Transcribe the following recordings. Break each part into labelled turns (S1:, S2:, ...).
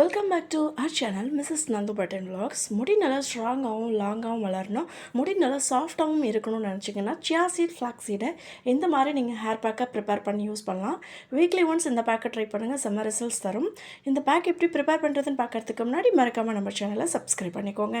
S1: Welcome back to our channel Mrs Nandu button vlogs முடி நல்லா ஸ்ட்ராங்காகவும் லாங்காகவும் வளரணும். முடி நல்லா சாஃப்டாகவும் இருக்கணும்னு நினச்சிங்கன்னா சியா சீட் ஃப்ளாக் சீடை இந்த மாதிரி நீங்கள் ஹேர் பேக்கை ப்ரிப்பேர் பண்ணி யூஸ் பண்ணலாம். வீக்லி ஒன்ஸ் இந்த பேக்கை ட்ரை பண்ணுங்கள் செம்ம ரிசல்ட்ஸ் தரும். இந்த பேக் எப்படி ப்ரிப்பேர் பண்ணுறதுன்னு பார்க்கறதுக்கு முன்னாடி மறக்காமல் நம்ம சேனலை சப்ஸ்கிரைப் பண்ணிக்கோங்க.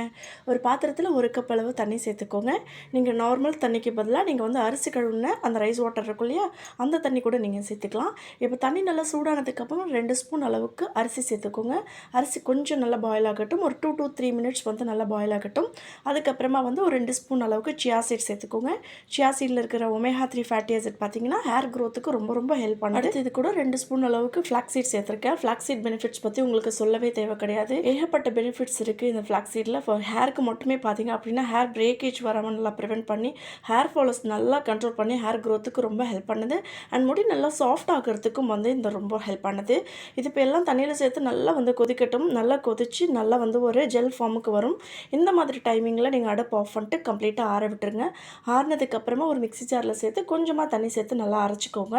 S1: ஒரு பாத்திரத்தில் ஒரு கப் அளவு தண்ணி சேர்த்துக்கோங்க. நீங்கள் நார்மல் தண்ணிக்கு பதிலாக நீங்கள் வந்து அரிசி கழுவுன அந்த ரைஸ் வாட்டர் இருக்கும் இல்லையா அந்த தண்ணி கூட நீங்கள் சேர்த்துக்கலாம். இப்போ தண்ணி நல்லா சூடானதுக்கப்புறம் ரெண்டு ஸ்பூன் அளவுக்கு அரிசி சேர்த்துக்கோங்க. அரிசி கொஞ்சம் நல்லா பாயில் ஆகட்டும். ஒரு டூ டூ த்ரீ மினிட்ஸ் வந்து நல்லா பாயில் ஆகட்டும். அதுக்கப்புறமா வந்து ஒரு ரெண்டு ஸ்பூன் அளவுக்கு சியா சீட் சேர்த்துக்கோங்க. சியா சீடில் இருக்கிற ஒமேஹா த்ரீ ஃபேட்டி ஆசிட் பார்த்தீங்கன்னா ஹேர் க்ரோத்துக்கு ரொம்ப ரொம்ப ஹெல்ப் பண்ணுது. இது கூட ரெண்டு ஸ்பூன் அளவுக்கு ஃப்ளாக் சீட் சேர்த்துருக்கேன். ஃப்ளாக் சீட் பெனிஃபிட்ஸ் பற்றி உங்களுக்கு சொல்லவே தேவை கிடையாது. ஏகப்பட்ட பெனிஃபிட்ஸ் இருக்குது இந்த ஃப்ளாக் சீடில் ஃபார் ஹேருக்கு மட்டுமே பார்த்தீங்க அப்படின்னா ஹேர் பிரேக்கேஜ் வராமல் நல்லா ப்ரிவெண்ட் பண்ணி ஹேர் ஃபாலோஸ் நல்லா கண்ட்ரோல் பண்ணி ஹேர் க்ரோத்துக்கு ரொம்ப ஹெல்ப் பண்ணுது. அண்ட் முடி நல்லா சாஃப்ட் ஆகிறதுக்கும் வந்து இந்த ரொம்ப ஹெல்ப் பண்ணுது. இது இப்போ எல்லாம் தண்ணியில் சேர்த்து நல்லா வந்து கொதிக்கட்டும் நல்லா கொதித்து நல்லா வந்து ஒரு ஜெல் ஃபார்முக்கு வரும். இந்த மாதிரி டைமிங்கில் நீங்கள் அடுப்பு ஆஃப் பண்ணிட்டு கம்ப்ளீட்டாக ஆற விட்டுருங்க. ஆறினதுக்கப்புறமா ஒரு மிக்ஸி ஜாரில் சேர்த்து கொஞ்சமாக தண்ணி சேர்த்து நல்லா அரைச்சிக்கோங்க.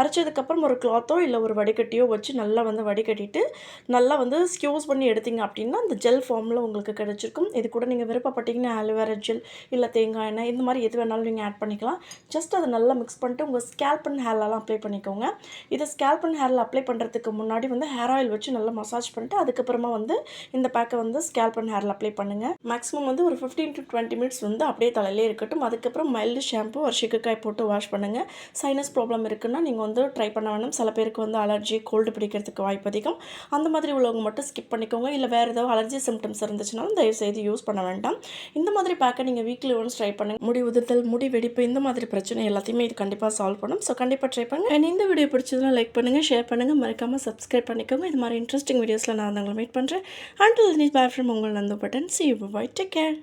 S1: அரைச்சதுக்கப்புறம் ஒரு கிளாத்தோ இல்லை ஒரு வடிகட்டியோ வச்சு நல்லா வந்து வடிகட்டிட்டு நல்லா வந்து ஸ்க்யூஸ் பண்ணி எடுத்தீங்க அப்படின்னா அந்த ஜெல் ஃபார்மில் உங்களுக்கு கிடச்சிருக்கும். இது கூட நீங்கள் விருப்பப்பட்டீங்கன்னா ஆலோவேரா ஜெல் இல்லை தேங்காய் எண்ணெய் இந்த மாதிரி எது வேணாலும் நீங்கள் ஆட் பண்ணிக்கலாம். ஜஸ்ட் அதை நல்லா மிக்ஸ் பண்ணிட்டு உங்கள் ஸ்கேல்ப் அண்ட் ஹேர்லலாம் அப்ளை பண்ணிக்கோங்க. இதை ஸ்கேல்ப் அண்ட் ஹேரில் அப்ளை பண்ணுறதுக்கு முன்னாடி வந்து ஹேர் ஆயில் வச்சு நல்லா மசாஜ் பண்ணிட்டு அதுக்கப்புறமா வந்து இந்த பேக்கை வந்து ஸ்கேல் பண்ண ஹேரில் அப்ளை பண்ணுங்கள் மேக்ஸிமம் வந்து ஒரு ஃபிஃப்டீன் டு டுவெண்ட்டி மினிட்ஸ் வந்து அப்படியே தலையிலே இருக்கட்டும். அதுக்கப்புறம் மைல்டு ஷாம்பு ஒரு சிக்கக்காய் போட்டு வாஷ் பண்ணுங்கள் சைனஸ் ப்ராப்ளம் இருக்குன்னா நீங்கள் வந்து ட்ரை பண்ண வேணும். சில பேருக்கு வந்து அலர்ஜி கோல்டு பிடிக்கிறதுக்கு வாய்ப்பு அதிகம். அந்த மாதிரி உள்ளவங்க மட்டும் ஸ்கிப் பண்ணிக்கோங்க. இல்லை வேறு ஏதாவது அலர்ஜி சிம்டம்ஸ் இருந்துச்சுனாலும் தயவு செய்து யூஸ் பண்ண வேண்டாம். இந்த மாதிரி பேக்கை நீங்கள் வீக்லி ஒன்ஸ் ட்ரை பண்ணுங்கள் முடி உதிர்தல் முடி வெடிப்பு இந்த மாதிரி பிரச்சனை எல்லாத்தையுமே இது கண்டிப்பாக சால்வ் பண்ணும். ஸோ கண்டிப்பாக ட்ரை பண்ணுங்கள் அண்ட் இந்த வீடியோ பிடிச்சதுலாம் லைக் பண்ணுங்கள் ஷேர் பண்ணுங்கள் மறக்காமல் சப்ஸ்கிரைப் பண்ணிக்கோங்க. இது மாதிரி இன்ட்ரெஸ்டிங் வீடியோஸில் நான் உங்களை மீட் பண்ணுறேன் அண்டில் நீ பாய் ஃப்ரம் உங்கள் Nandu button see you bye take care